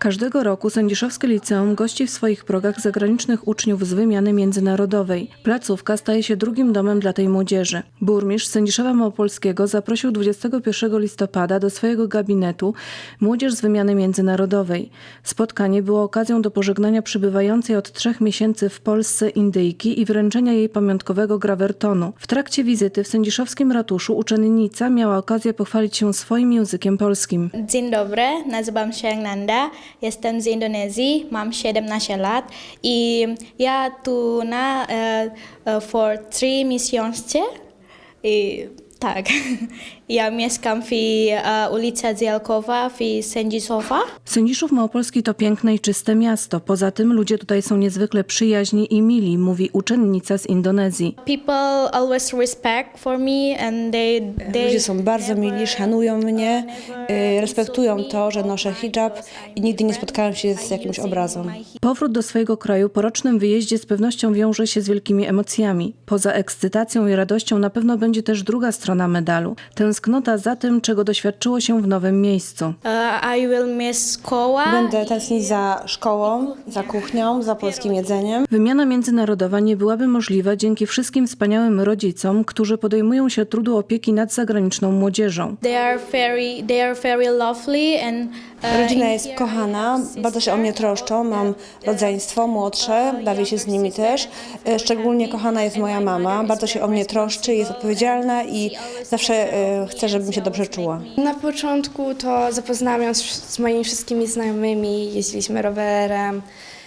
Każdego roku Sędziszowskie Liceum gości w swoich progach zagranicznych uczniów z wymiany międzynarodowej. Placówka staje się drugim domem dla tej młodzieży. Burmistrz Sędziszowa Małopolskiego zaprosił 21 listopada do swojego gabinetu młodzież z wymiany międzynarodowej. Spotkanie było okazją do pożegnania przybywającej od trzech miesięcy w Polsce Indyjki i wręczenia jej pamiątkowego grawertonu. W trakcie wizyty w Sędziszowskim Ratuszu uczennica miała okazję pochwalić się swoim językiem polskim. Dzień dobry, nazywam się Nanda, jestem z Indonezji, mam 17 lat i ja tu na e, e, for three miesiące i tak, ja mieszkam w e, ulicy Zielkowa w Sędziszowa. Sędziszów Małopolski to piękne i czyste miasto. Poza tym ludzie tutaj są niezwykle przyjaźni i mili, mówi uczennica z Indonezji. People always respect for me and they, they Ludzie są bardzo mili, szanują mnie, y, respektują to, że noszę hijab i nigdy nie spotkałem się z jakimś obrazem. Powrót do swojego kraju po rocznym wyjeździe z pewnością wiąże się z wielkimi emocjami. Poza ekscytacją i radością na pewno będzie też druga strona medalu. Tęsknota za tym, czego doświadczyło się w nowym miejscu. Uh, I will miss szkoła. Będę tęsknić za szkołą, za kuchnią, za polskim jedzeniem. Wymiana międzynarodowa nie byłaby możliwa dzięki wszystkim wspaniałym rodzicom, którzy podejmują się trudu opieki nad zagraniczną młodzieżą. They are very, they are very lovely and uh, Rodzina jest kochana, bardzo się o mnie troszczą, mam rodzeństwo młodsze, bawię się z nimi też. Y, Szczególnie kochana jest moja mama, bardzo się o mnie troszczy, jest odpowiedzialna i zawsze y, chce, żebym się dobrze czuła. Na początku to zapoznałam ją z, z moimi wszystkimi znajomymi, jeździliśmy rowerem,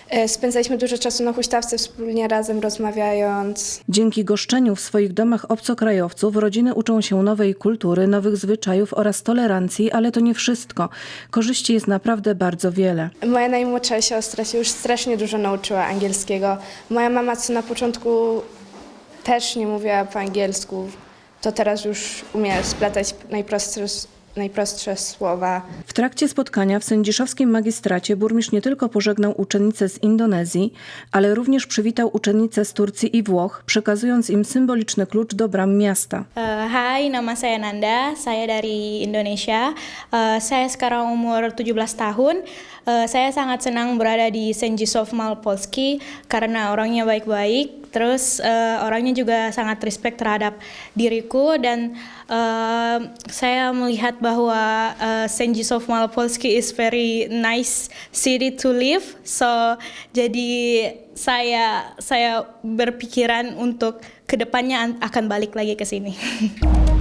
e, spędzaliśmy dużo czasu na huśtawce wspólnie razem rozmawiając. Dzięki goszczeniu w swoich domach obcokrajowców rodziny uczą się nowej kultury, nowych zwyczajów oraz tolerancji, ale to nie wszystko. Korzyści jest naprawdę bardzo wiele. Moja najmłodsza siostra się już strasznie dużo nauczyła angielskiego. Moja mama, co na początku też nie mówiła po angielsku, to teraz już umie splatać najprostsze, najprostsze słowa. W trakcie spotkania w sędziszowskim magistracie burmistrz nie tylko pożegnał uczennicę z Indonezji, ale również przywitał uczennicę z Turcji i Włoch, przekazując im symboliczny klucz do bram miasta. Uh, hai, nama saya Nanda, saya dari Indonesia. Uh, saya sekarang umur 17 tahun. Uh, saya sangat senang berada di Senjisov Malpolski karena orangnya baik-baik, terus uh, orangnya juga sangat respect terhadap diriku dan uh, saya melihat bahwa uh, Senjisov Malpolski is very nice city to live. So jadi saya saya berpikiran untuk ke depannya akan balik lagi ke sini.